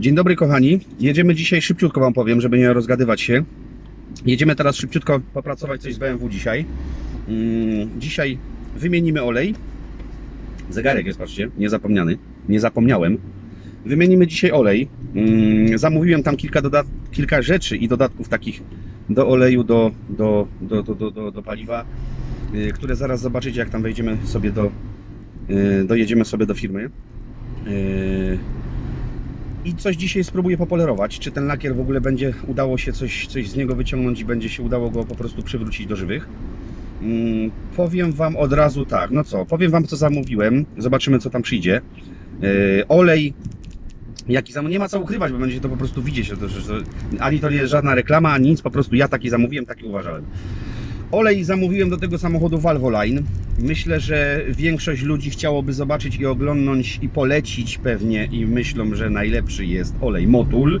Dzień dobry kochani. Jedziemy dzisiaj szybciutko wam powiem, żeby nie rozgadywać się. Jedziemy teraz szybciutko popracować coś z BMW dzisiaj. Mm, Dzisiaj wymienimy olej. Zegarek jest, patrzcie, niezapomniany. Nie zapomniałem. Wymienimy dzisiaj olej. Mm, Zamówiłem tam kilka, kilka rzeczy i dodatków takich do oleju, do, do, do, do, do, do, paliwa, y, które zaraz zobaczycie, jak tam wejdziemy sobie do, y, dojedziemy sobie do firmy. I coś dzisiaj spróbuję popolerować, czy ten lakier w ogóle będzie udało się coś, coś z niego wyciągnąć i będzie się udało go po prostu przywrócić do żywych. Mm, powiem Wam od razu tak, no co, powiem Wam co zamówiłem, zobaczymy co tam przyjdzie. Yy, olej, jaki zamówiłem, nie ma co ukrywać, bo będziecie to po prostu widzieć, że że, że, ani to nie jest żadna reklama, ani nic, po prostu ja taki zamówiłem, taki uważałem. Olej zamówiłem do tego samochodu Valvoline. Myślę, że większość ludzi chciałoby zobaczyć i oglądnąć i polecić pewnie i myślą, że najlepszy jest olej Motul.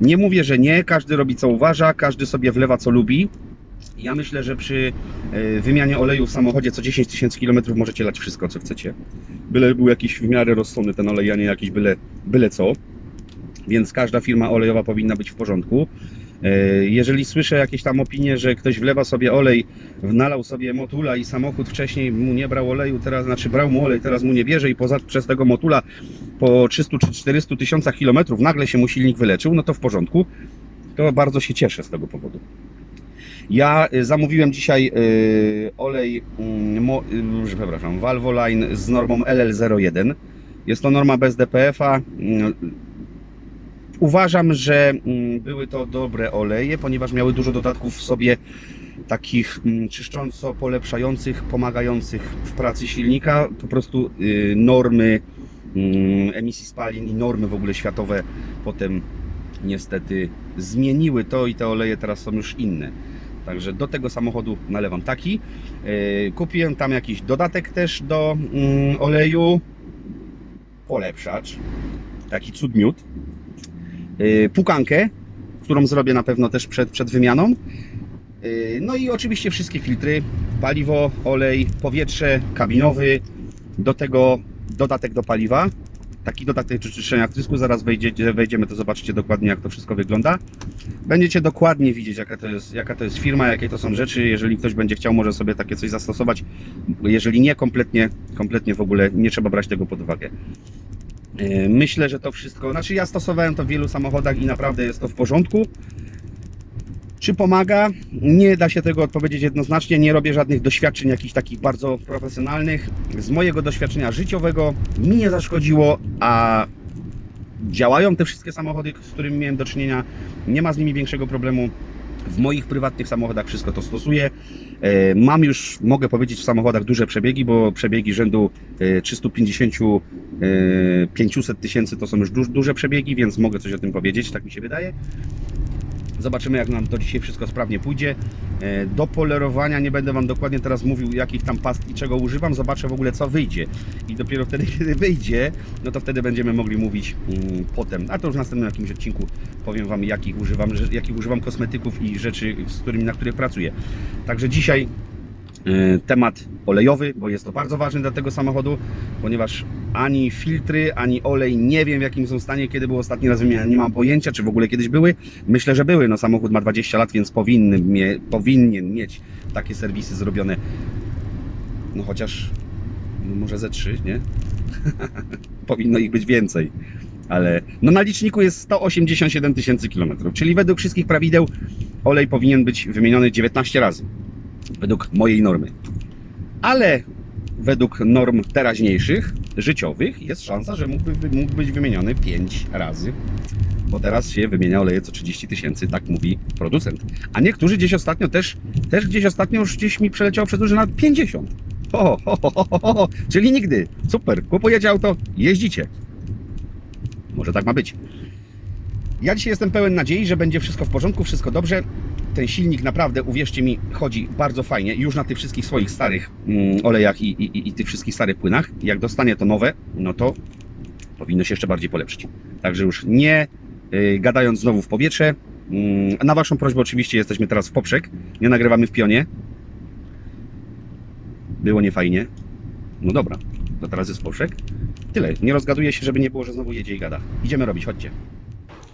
Nie mówię, że nie, każdy robi co uważa, każdy sobie wlewa co lubi. Ja myślę, że przy e, wymianie oleju w samochodzie co 10 tysięcy kilometrów możecie lać wszystko, co chcecie. Byle był jakiś w miarę rozsądny ten olej, a nie jakiś byle, byle co. Więc każda firma olejowa powinna być w porządku. E, Jeżeli słyszę jakieś tam opinie, że ktoś wlewa sobie olej, nalał sobie motula i samochód wcześniej mu nie brał oleju, teraz znaczy brał mu olej, teraz mu nie bierze i poza przez tego motula po 300 czy 400 tysiącach kilometrów nagle się mu silnik wyleczył, no to w porządku. To bardzo się cieszę z tego powodu. Ja y, zamówiłem dzisiaj y, olej, mm, mo, przepraszam, Valvoline z normą LL01. Jest to norma bez DPF-a. Uważam, że mm, były to dobre oleje, ponieważ miały dużo dodatków w sobie takich mm, czyszcząco polepszających, pomagających w pracy silnika. Po prostu y, normy mm, emisji spalin i normy w ogóle światowe potem niestety zmieniły to i te oleje teraz są już inne. Także do tego samochodu nalewam taki. Y, Kupiłem tam jakiś dodatek też do oleju. Polepszacz. Taki cud miód. Y, Pukankę, którą zrobię na pewno też przed, przed wymianą. Y, No i oczywiście wszystkie filtry, paliwo, olej, powietrze, kabinowy, do tego dodatek do paliwa, taki dodatek do czyszczenia wtrysku, zaraz wejdziecie, wejdziemy, to zobaczycie dokładnie jak to wszystko wygląda. Będziecie dokładnie widzieć jaka to, jest, jaka to jest firma, jakie to są rzeczy, jeżeli ktoś będzie chciał, może sobie takie coś zastosować, jeżeli nie, kompletnie, kompletnie w ogóle nie trzeba brać tego pod uwagę. Yy, Myślę, że to wszystko, znaczy ja stosowałem to w wielu samochodach i naprawdę jest to w porządku. Czy pomaga? Nie da się tego odpowiedzieć jednoznacznie. Nie robię żadnych doświadczeń jakichś takich bardzo profesjonalnych. Z mojego doświadczenia życiowego mi nie zaszkodziło, a działają te wszystkie samochody, z którymi miałem do czynienia. Nie ma z nimi większego problemu. W moich prywatnych samochodach wszystko to stosuję. E, Mam już, mogę powiedzieć, w samochodach duże przebiegi, bo przebiegi rzędu e, 350 e, 500 tysięcy to są już duż, duże przebiegi, więc mogę coś o tym powiedzieć, tak mi się wydaje. Zobaczymy, jak nam to dzisiaj wszystko sprawnie pójdzie. E, Do polerowania nie będę Wam dokładnie teraz mówił, jakich tam past i czego używam. Zobaczę w ogóle, co wyjdzie. I dopiero wtedy, kiedy wyjdzie, no to wtedy będziemy mogli mówić mm, potem. A to już w następnym jakimś odcinku powiem Wam, jakich używam, jakich używam kosmetyków i rzeczy, z którymi, na których pracuję. Także dzisiaj temat olejowy, bo jest to bardzo ważny dla tego samochodu, ponieważ ani filtry, ani olej nie wiem w jakim są stanie, kiedy był ostatni raz wymieniany, nie mam pojęcia, czy w ogóle kiedyś były. Myślę, że były. No samochód ma 20 lat, więc powinny powinien mieć takie serwisy zrobione. No chociaż no może ze 3, nie? Powinno ich być więcej. Ale no na liczniku jest 187 tysięcy kilometrów, czyli według wszystkich prawideł olej powinien być wymieniony 19 razy. Według mojej normy. Ale według norm teraźniejszych, życiowych, jest szansa, że mógłby, mógł być wymieniony 5 razy. Bo teraz się wymienia oleje co 30 tysięcy, tak mówi producent. A niektórzy gdzieś ostatnio też, też gdzieś ostatnio już gdzieś mi przeleciało przez duży na 50. Ho, ho, ho, ho, ho, ho. Czyli nigdy. Super. Kupujecie auto, jeździcie. Może tak ma być. Ja dzisiaj jestem pełen nadziei, że będzie wszystko w porządku, wszystko dobrze. Ten silnik naprawdę, uwierzcie mi, chodzi bardzo fajnie. Już na tych wszystkich swoich starych mm, olejach i, i, i- tych wszystkich starych płynach. Jak dostanie to nowe, no to powinno się jeszcze bardziej polepszyć. Także już nie y, gadając znowu w powietrze. Mm, na Waszą prośbę oczywiście jesteśmy teraz w poprzek. Nie nagrywamy w pionie. Było niefajnie. No dobra. to teraz jest powszek. Tyle. Nie rozgaduje się, żeby nie było, że znowu jedzie i gada. Idziemy robić, chodźcie.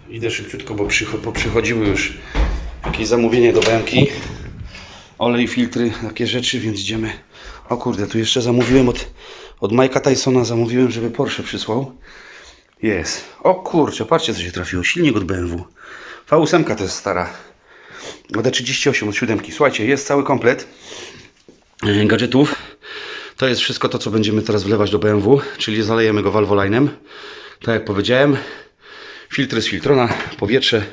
Idę szybciutko, bo przycho- przychodziły już jakieś zamówienie do bęki. Olej, filtry, takie rzeczy, więc idziemy. O kurde, tu jeszcze zamówiłem od, od Mike'a Tysona, zamówiłem, żeby Porsche przysłał. Jest. O kurczę, patrzcie co się trafiło. Silnik od BMW. V8 to jest stara. Od D38 od siódemki. Słuchajcie, jest cały komplet e, gadżetów. To jest wszystko to, co będziemy teraz wlewać do BMW, czyli zalejemy go valvolinem. Tak jak powiedziałem, filtry z filtrona, powietrze,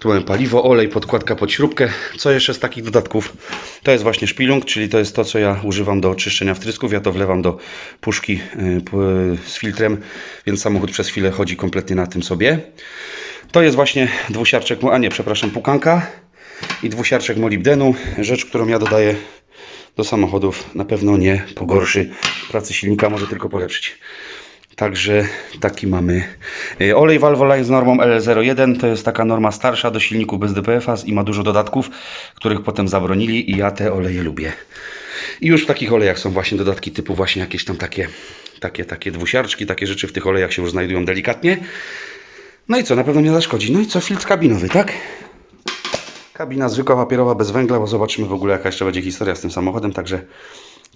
tu mamy paliwo, olej, podkładka pod śrubkę. Co jeszcze z takich dodatków? To jest właśnie szpilung, czyli to jest to, co ja używam do czyszczenia wtrysków. Ja to wlewam do puszki y, z filtrem, więc samochód przez chwilę chodzi kompletnie na tym sobie. To jest właśnie dwusiarczek, a nie, przepraszam, pukanka i dwusiarczek molibdenu. Rzecz, którą ja dodaję do samochodów na pewno nie pogorszy pracy silnika, może tylko polepszyć. Także taki mamy. Y, Olej Valvoline z normą L01 to jest taka norma starsza do silników bez DPF-a i ma dużo dodatków, których potem zabronili i ja te oleje lubię. I już w takich olejach są właśnie dodatki typu właśnie jakieś tam takie, takie, takie dwusiarczki, takie rzeczy w tych olejach się już znajdują delikatnie. No i co, na pewno nie zaszkodzi. No i co, filtr kabinowy, tak? Kabina zwykła papierowa bez węgla, bo zobaczymy w ogóle jaka jeszcze będzie historia z tym samochodem, także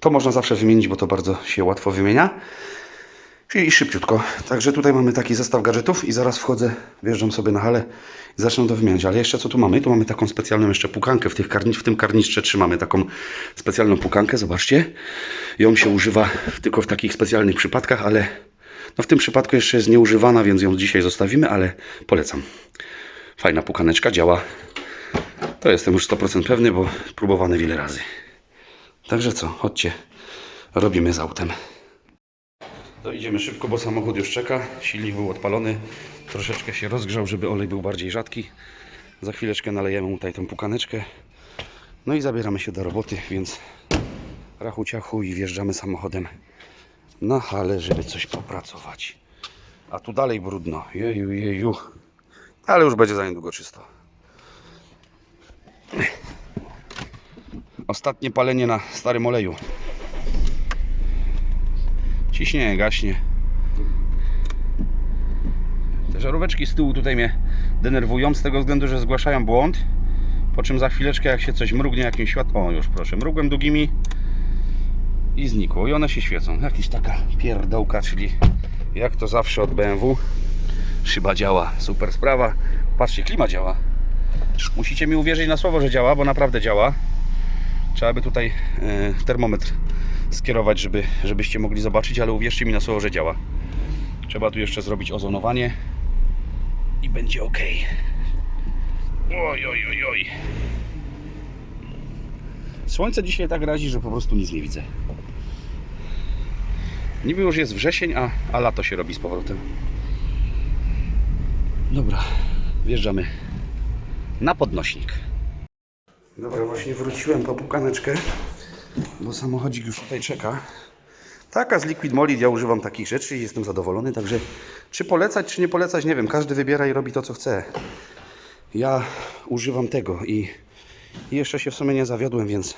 to można zawsze wymienić, bo to bardzo się łatwo wymienia. Czyli szybciutko. Także tutaj mamy taki zestaw gadżetów i zaraz wchodzę, wjeżdżam sobie na halę i zacznę to wymieniać. Ale jeszcze co tu mamy? Tu mamy taką specjalną jeszcze pukankę. W, tych karni- w tym karnistrze trzymamy taką specjalną pukankę, zobaczcie. Ją się używa tylko w takich specjalnych przypadkach, ale no w tym przypadku jeszcze jest nieużywana, więc ją dzisiaj zostawimy, ale polecam. Fajna pukaneczka, działa. To jestem już 100% pewny, bo próbowany wiele razy. Także co, chodźcie, robimy z autem. To idziemy szybko, bo samochód już czeka. Silnik był odpalony. Troszeczkę się rozgrzał, żeby olej był bardziej rzadki. Za chwileczkę nalejemy tutaj tą pukaneczkę. No i zabieramy się do roboty, więc rachu ciachu i wjeżdżamy samochodem na halę, żeby coś popracować. A tu dalej brudno. Jeju, jeju. Ale już będzie za niedługo czysto. Ostatnie palenie na starym oleju. Ciśnie, gaśnie. Te żaróweczki z tyłu tutaj mnie denerwują z tego względu, że zgłaszają błąd. Po czym za chwileczkę jak się coś mrugnie jakimś światło, o już proszę, mrugłem długimi i znikło. I one się świecą. Jakaś taka pierdołka, czyli jak to zawsze od BMW. Szyba działa, super sprawa. Patrzcie, klima działa. Musicie mi uwierzyć na słowo, że działa, bo naprawdę działa. Trzeba by tutaj e, termometr skierować, żeby, żebyście mogli zobaczyć, ale uwierzcie mi na słowo, że działa. Trzeba tu jeszcze zrobić ozonowanie i będzie ok. Oj, oj, oj, oj. Słońce dzisiaj tak razi, że po prostu nic nie widzę. Niby już jest wrzesień, a, a lato się robi z powrotem. Dobra, wjeżdżamy na podnośnik. Dobra, właśnie wróciłem po pukaneczkę, bo samochodzik już tutaj czeka. Taka z Liquid Mold, ja używam takich rzeczy i jestem zadowolony, także czy polecać, czy nie polecać, nie wiem, każdy wybiera i robi to, co chce. Ja używam tego i, jeszcze się w sumie nie zawiodłem, więc,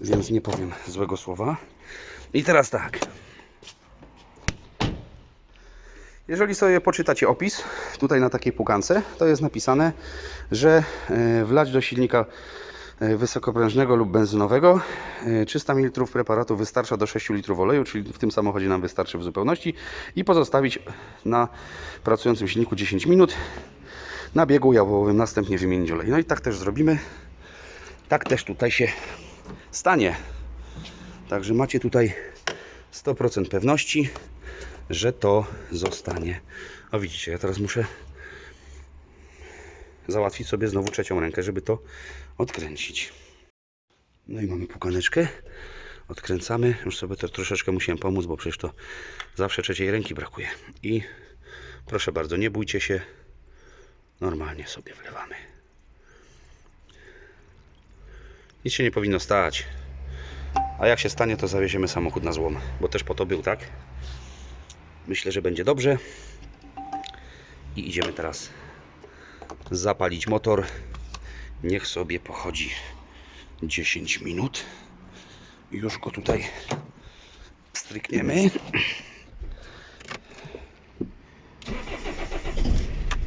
więc nie powiem złego słowa. I teraz tak. Jeżeli sobie poczytacie opis tutaj na takiej pukance, to jest napisane, że e, wlać do silnika wysokoprężnego lub benzynowego e, 300 ml preparatu wystarcza do 6 litrów oleju, czyli w tym samochodzie nam wystarczy w zupełności i pozostawić na pracującym silniku 10 minut na biegu jałowym, następnie wymienić olej. No i tak też zrobimy. Tak też tutaj się stanie. Także macie tutaj 100% pewności, że to zostanie. A widzicie, ja teraz muszę załatwić sobie znowu trzecią rękę, żeby to odkręcić. No i mamy pukaneczkę. Odkręcamy. Już sobie to troszeczkę musiałem pomóc, bo przecież to zawsze trzeciej ręki brakuje. I proszę bardzo, nie bójcie się. Normalnie sobie wlewamy. Nic się nie powinno stać. A jak się stanie, to zawieziemy samochód na złom, bo też po to był, tak? Myślę, że będzie dobrze. I idziemy teraz zapalić motor. Niech sobie pochodzi 10 minut. Już go tutaj Strykniemy.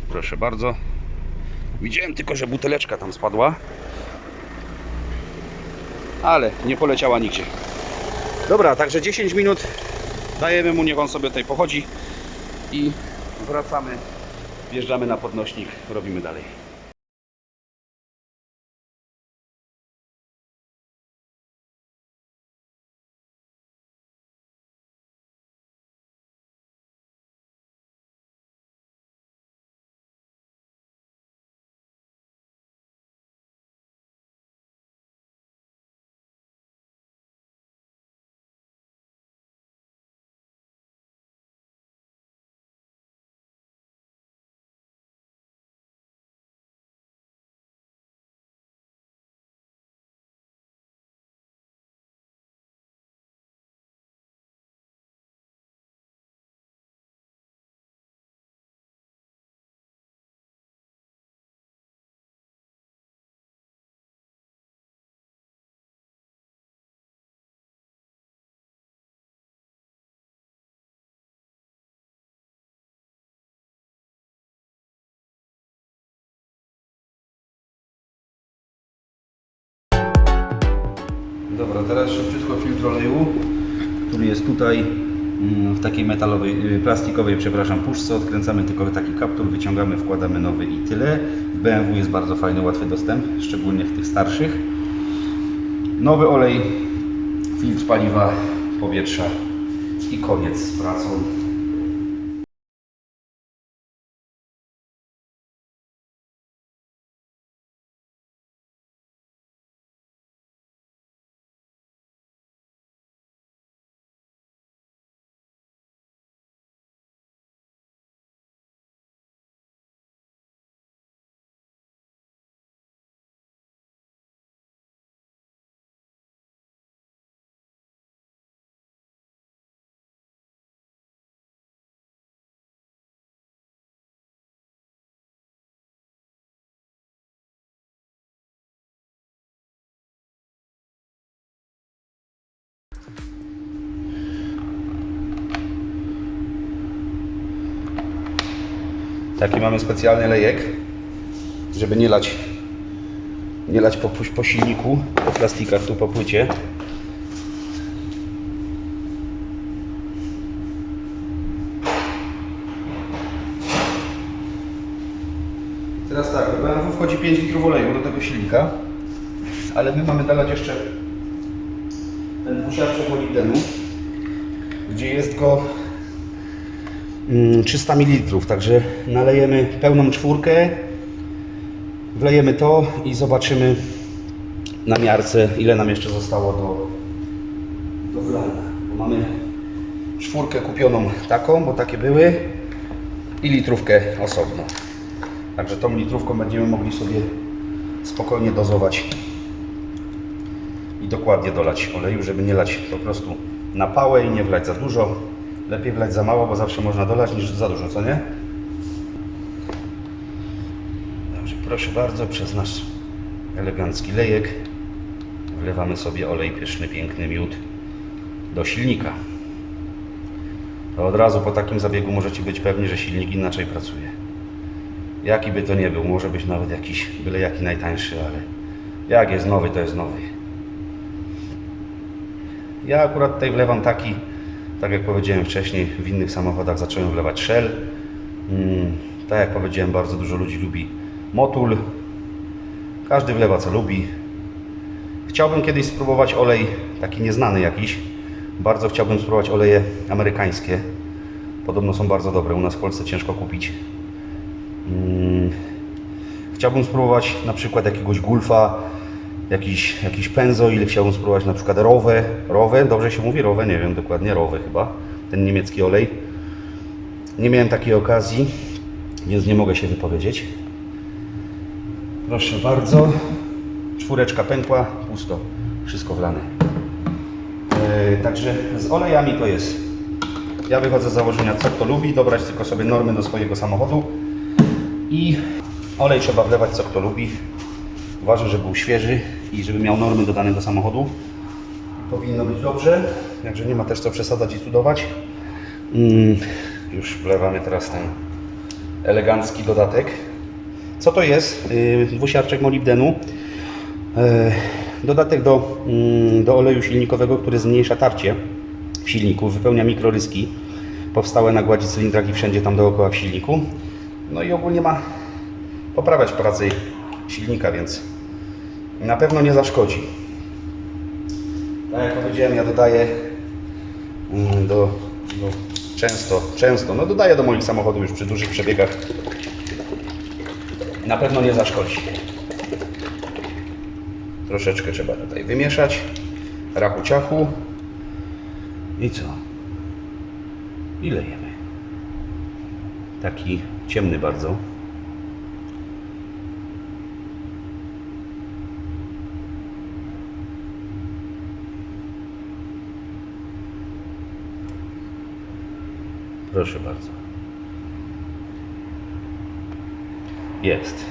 Proszę bardzo. Widziałem tylko, że buteleczka tam spadła. Ale nie poleciała nigdzie. Dobra, także 10 minut dajemy mu, niech on sobie tutaj pochodzi i wracamy, wjeżdżamy na podnośnik, robimy dalej. Dobra, teraz szybciutko filtr oleju, który jest tutaj mm, w takiej metalowej, y, plastikowej, przepraszam, puszce. Odkręcamy tylko taki kaptur, wyciągamy, wkładamy nowy i tyle. W BMW jest bardzo fajny, łatwy dostęp, szczególnie w tych starszych. Nowy olej, filtr paliwa, powietrza i koniec z pracą. Taki mamy specjalny lejek, żeby nie lać, nie lać po, po silniku, po plastikach, tu po płycie. Teraz tak, do BMW wchodzi 5 litrów oleju do tego silnika, ale my mamy dalać jeszcze ten dwusiarczek molibdenu, gdzie jest go 300 ml, także nalejemy pełną czwórkę, wlejemy to i zobaczymy na miarce ile nam jeszcze zostało do, do wlania. Bo mamy czwórkę kupioną taką, bo takie były i litrówkę osobno. Także tą litrówką będziemy mogli sobie spokojnie dozować i dokładnie dolać oleju, żeby nie lać po prostu na pałę i nie wlać za dużo. Lepiej wlać za mało, bo zawsze można dolać niż za dużo, co nie? Dobrze, proszę bardzo, przez nasz elegancki lejek wlewamy sobie olej pyszny, piękny miód do silnika. To od razu po takim zabiegu możecie być pewni, że silnik inaczej pracuje. Jaki by to nie był, może być nawet jakiś byle jaki najtańszy, ale jak jest nowy, to jest nowy. Ja akurat tutaj wlewam taki, tak jak powiedziałem wcześniej, w innych samochodach zacząłem wlewać Shell. Mm, tak jak powiedziałem, bardzo dużo ludzi lubi Motul. Każdy wlewa co lubi. Chciałbym kiedyś spróbować olej taki nieznany jakiś. Bardzo chciałbym spróbować oleje amerykańskie. Podobno są bardzo dobre, u nas w Polsce ciężko kupić. Mm, Chciałbym spróbować na przykład jakiegoś Gulfa, jakiś, jakiś Pennzoil, chciałbym spróbować na przykład Rowe, Rowe, dobrze się mówi? Rowe, nie wiem dokładnie, Rowe chyba, ten niemiecki olej. Nie miałem takiej okazji, więc nie mogę się wypowiedzieć. Proszę bardzo, czwóreczka pękła, pusto, wszystko wlane. E, także z olejami to jest. Ja wychodzę z założenia, co kto lubi, dobrać tylko sobie normy do swojego samochodu i olej trzeba wlewać, co kto lubi. Ważne, żeby był świeży i żeby miał normy do danego samochodu. powinno być dobrze. Także nie ma też co przesadzać i cudować. Mm, już wlewamy teraz ten elegancki dodatek. Co to jest? Yy, dwusiarczek molibdenu. E, Dodatek do, mm, do oleju silnikowego, który zmniejsza tarcie w silniku, wypełnia mikroryski powstałe na gładzi cylindrach i wszędzie tam dookoła w silniku. No i ogólnie ma poprawiać pracę silnika, więc na pewno nie zaszkodzi. Tak jak powiedziałem, ja dodaję mm, do, do często, często, no dodaję do moich samochodów już przy dużych przebiegach. Na pewno nie zaszkodzi. Troszeczkę trzeba tutaj wymieszać. Rachu ciachu. I co? I lejemy. Taki ciemny bardzo. Proszę bardzo. Jest.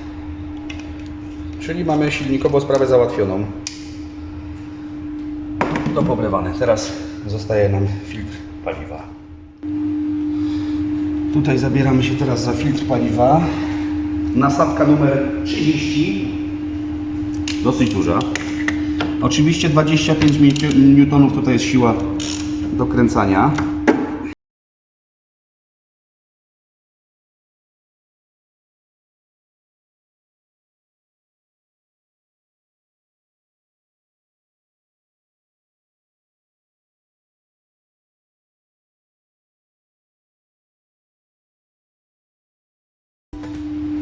Czyli mamy silnikowo sprawę załatwioną. To pobrewane. Teraz zostaje nam filtr paliwa. Tutaj zabieramy się teraz za filtr paliwa. Nasadka numer 30. Dosyć duża. Oczywiście 25 N tutaj jest siła dokręcania.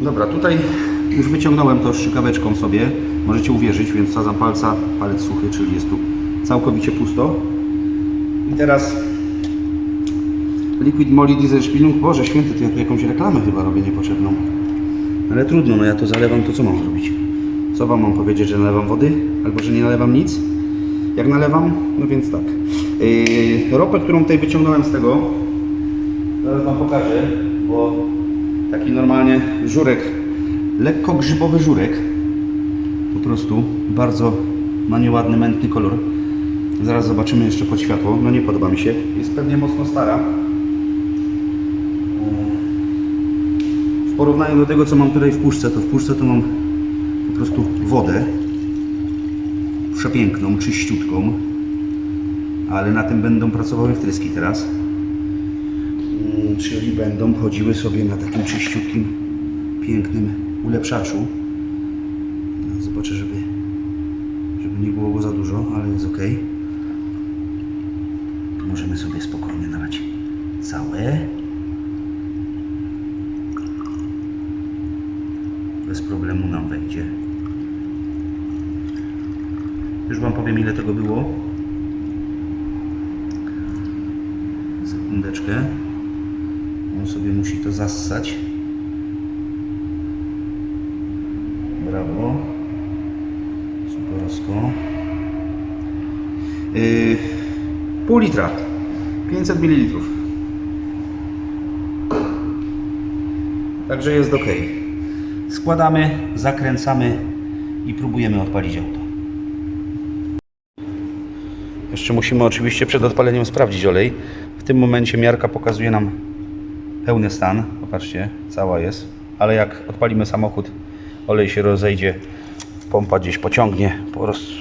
Dobra, tutaj już wyciągnąłem to strzykaweczką sobie. Możecie uwierzyć, więc wsadzam palca, palec suchy, czyli jest tu całkowicie pusto. I teraz Liquid Moly Diesel Spilung. Boże święty, to ja tu jakąś reklamę chyba robię niepotrzebną. Ale trudno, no ja to zalewam, to co mam zrobić? Co Wam mam powiedzieć, że nalewam wody? Albo że nie nalewam nic? Jak nalewam? No więc tak. Yy, ropę, którą tutaj wyciągnąłem z tego, zaraz Wam pokażę, bo taki normalnie żurek, lekko grzybowy żurek. Po prostu bardzo ma nieładny, mętny kolor. Zaraz zobaczymy jeszcze pod światło. No nie podoba mi się. Jest pewnie mocno stara. W porównaniu do tego, co mam tutaj w puszce, to w puszce to mam po prostu wodę. Przepiękną, czyściutką. Ale na tym będą pracowały wtryski teraz. Czyli będą chodziły sobie na takim czyściutkim, pięknym ulepszaczu. No, Zobaczę, żeby, żeby nie było go za dużo, ale jest ok. Możemy sobie spokojnie nalać całe. Bez problemu nam wejdzie. Już Wam powiem ile tego było. Sekundeczkę. On sobie musi to zassać. Brawo. Superosko. Yy, pół litra. 500 ml. Także jest ok. Składamy, zakręcamy i próbujemy odpalić auto. Jeszcze musimy oczywiście przed odpaleniem sprawdzić olej. W tym momencie miarka pokazuje nam pełny stan. Popatrzcie, cała jest. Ale jak odpalimy samochód, olej się rozejdzie, pompa gdzieś pociągnie,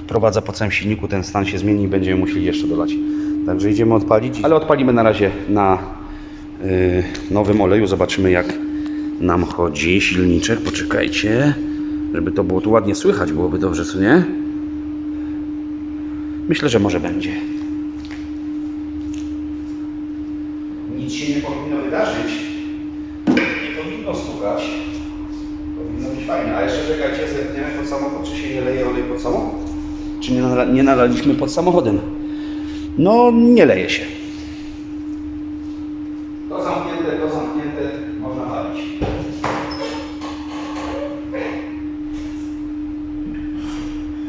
prowadza po całym silniku, ten stan się zmieni i będziemy musieli jeszcze dolać. Także idziemy odpalić, ale odpalimy na razie na yy, nowym oleju. Zobaczymy jak nam chodzi silniczek. Poczekajcie, żeby to było tu ładnie słychać, byłoby dobrze, co nie? Myślę, że może będzie. Nie, nala- nie nalaliśmy pod samochodem? No, nie leje się. To zamknięte, to zamknięte, można palić.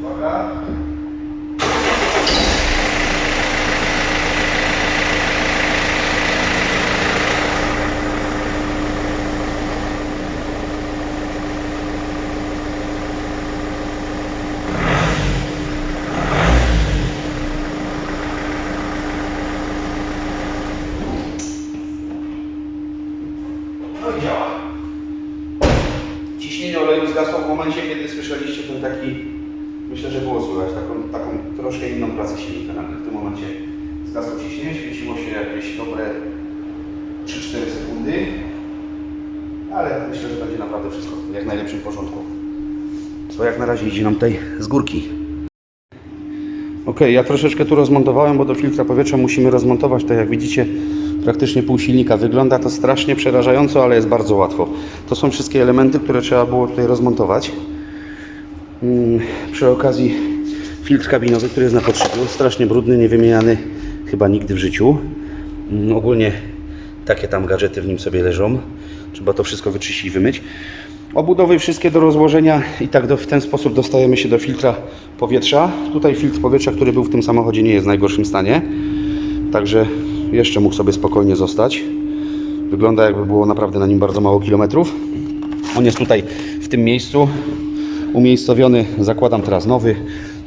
Uwaga. ciśnienie oleju zgasło w momencie, kiedy słyszeliście ten taki, myślę, że było słychać, taką, taką troszkę inną pracę silnika nagle. W tym momencie zgasło ciśnienie, świeciło się jakieś dobre 3-4 sekundy, ale myślę, że będzie naprawdę wszystko w jak porządku. Co jak na razie idzie nam tutaj z górki. Ok, ja troszeczkę tu rozmontowałem, bo do filtra powietrza musimy rozmontować, tak jak widzicie, praktycznie pół silnika. Wygląda to strasznie przerażająco, ale jest bardzo łatwo. To są wszystkie elementy, które trzeba było tutaj rozmontować. Mm, Przy okazji filtr kabinowy, który jest na podszyciu, strasznie brudny, niewymieniany chyba nigdy w życiu. Mm, Ogólnie takie tam gadżety w nim sobie leżą. Trzeba to wszystko wyczyścić i wymyć. Obudowy wszystkie do rozłożenia i tak do, w ten sposób dostajemy się do filtra powietrza. Tutaj filtr powietrza, który był w tym samochodzie nie jest w najgorszym stanie. Także jeszcze mógł sobie spokojnie zostać. Wygląda jakby było naprawdę na nim bardzo mało kilometrów. On jest tutaj w tym miejscu umiejscowiony. Zakładam teraz nowy.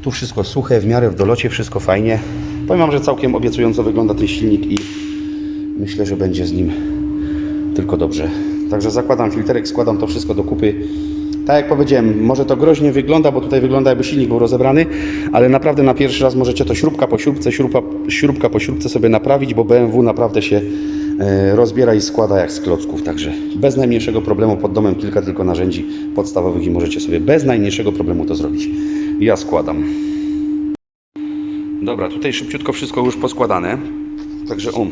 Tu wszystko suche, w miarę w dolocie, wszystko fajnie. Powiem Wam, że całkiem obiecująco wygląda ten silnik i myślę, że będzie z nim tylko dobrze. Także zakładam filterek, składam to wszystko do kupy. Tak jak powiedziałem, może to groźnie wygląda, bo tutaj wygląda jakby silnik był rozebrany, ale naprawdę na pierwszy raz możecie to śrubka po śrubce, śrubka, po śrubce sobie naprawić, bo BMW naprawdę się e, rozbiera i składa jak z klocków. Także bez najmniejszego problemu pod domem kilka tylko narzędzi podstawowych i możecie sobie bez najmniejszego problemu to zrobić. Ja składam. Dobra, tutaj szybciutko wszystko już poskładane. Także o,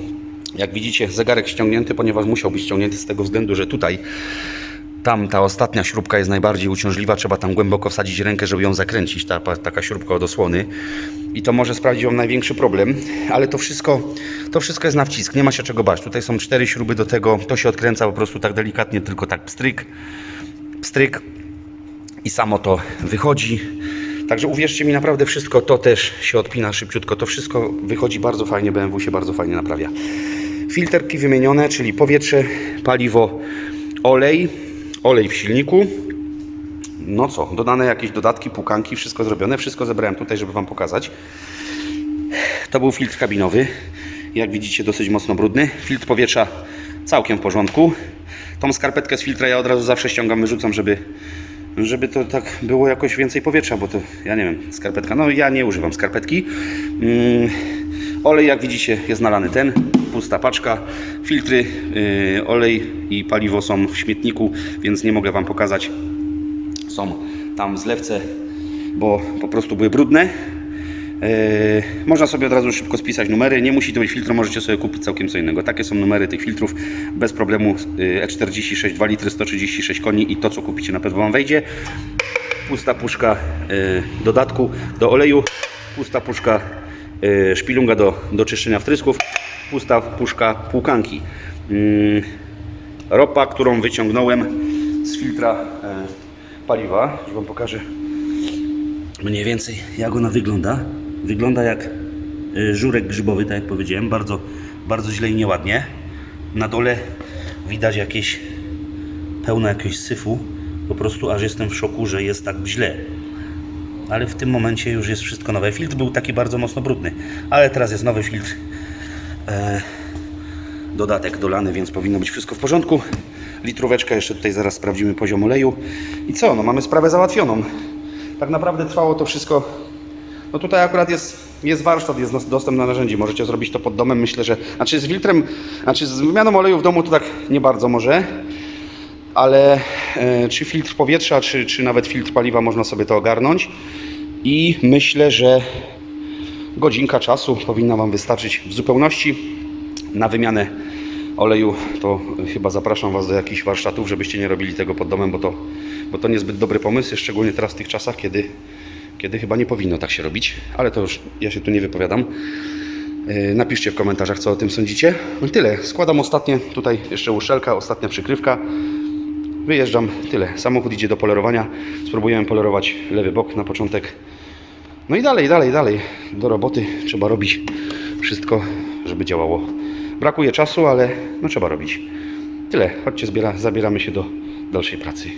jak widzicie, zegarek ściągnięty, ponieważ musiał być ściągnięty z tego względu, że tutaj tam ta ostatnia śrubka jest najbardziej uciążliwa, trzeba tam głęboko wsadzić rękę, żeby ją zakręcić, ta, taka śrubka od osłony. I to może sprawić Wam największy problem, ale to wszystko, to wszystko jest na wcisk, nie ma się czego bać. Tutaj są cztery śruby do tego, to się odkręca po prostu tak delikatnie, tylko tak pstryk, pstryk i samo to wychodzi. Także uwierzcie mi, naprawdę wszystko to też się odpina szybciutko. To wszystko wychodzi bardzo fajnie, BMW się bardzo fajnie naprawia. Filterki wymienione, czyli powietrze, paliwo, olej, olej w silniku. No co, dodane jakieś dodatki, pukanki, wszystko zrobione. Wszystko zebrałem tutaj, żeby Wam pokazać. To był filtr kabinowy. Jak widzicie, dosyć mocno brudny. Filtr powietrza całkiem w porządku. Tą skarpetkę z filtra ja od razu zawsze ściągam, wyrzucam, żeby żeby to tak było jakoś więcej powietrza, bo to ja nie wiem, skarpetka, no ja nie używam skarpetki. Mm, olej jak widzicie jest nalany ten, pusta paczka. Filtry, yy, olej i paliwo są w śmietniku, więc nie mogę Wam pokazać. Są tam w zlewce, bo po prostu były brudne. Yy, można sobie od razu szybko spisać numery. Nie musi to być filtr, możecie sobie kupić całkiem co innego. Takie są numery tych filtrów bez problemu. Yy, E46 2 litry 136 koni i to co kupicie na pewno Wam wejdzie. Pusta puszka yy, dodatku do oleju, pusta puszka szpilunga do, do czyszczenia wtrysków, pusta puszka płukanki. Ropa, którą wyciągnąłem z filtra paliwa. Już Wam pokażę mniej więcej jak ona wygląda. Wygląda jak y, żurek grzybowy, tak jak powiedziałem, bardzo, bardzo źle i nieładnie. Na dole widać jakieś pełno jakiegoś syfu, po prostu aż jestem w szoku, że jest tak źle. Ale w tym momencie już jest wszystko nowe. Filtr był taki bardzo mocno brudny, ale teraz jest nowy filtr. E, dodatek dolany, więc powinno być wszystko w porządku. Litróweczka, jeszcze tutaj zaraz sprawdzimy poziom oleju. I co, no mamy sprawę załatwioną. Tak naprawdę trwało to wszystko no tutaj akurat jest, jest warsztat, jest dostęp na narzędzi. Możecie zrobić to pod domem. Myślę, że. Znaczy z filtrem, znaczy z wymianą oleju w domu to tak nie bardzo może. Ale e, czy filtr powietrza, czy, czy nawet filtr paliwa można sobie to ogarnąć. I myślę, że godzinka czasu powinna Wam wystarczyć w zupełności na wymianę oleju. To chyba zapraszam Was do jakichś warsztatów, żebyście nie robili tego pod domem, bo to, bo to niezbyt dobry pomysł, szczególnie teraz w tych czasach, kiedy kiedy chyba nie powinno tak się robić, ale to już ja się tu nie wypowiadam. Yy, Napiszcie w komentarzach, co o tym sądzicie. No tyle. Składam ostatnie, tutaj jeszcze uszelka, ostatnia przykrywka. Wyjeżdżam, tyle. Samochód idzie do polerowania. Spróbujemy polerować lewy bok na początek. No i dalej, dalej, dalej. Do roboty trzeba robić wszystko, żeby działało. Brakuje czasu, ale no trzeba robić. Tyle. Chodźcie, zbiera, zabieramy się do dalszej pracy.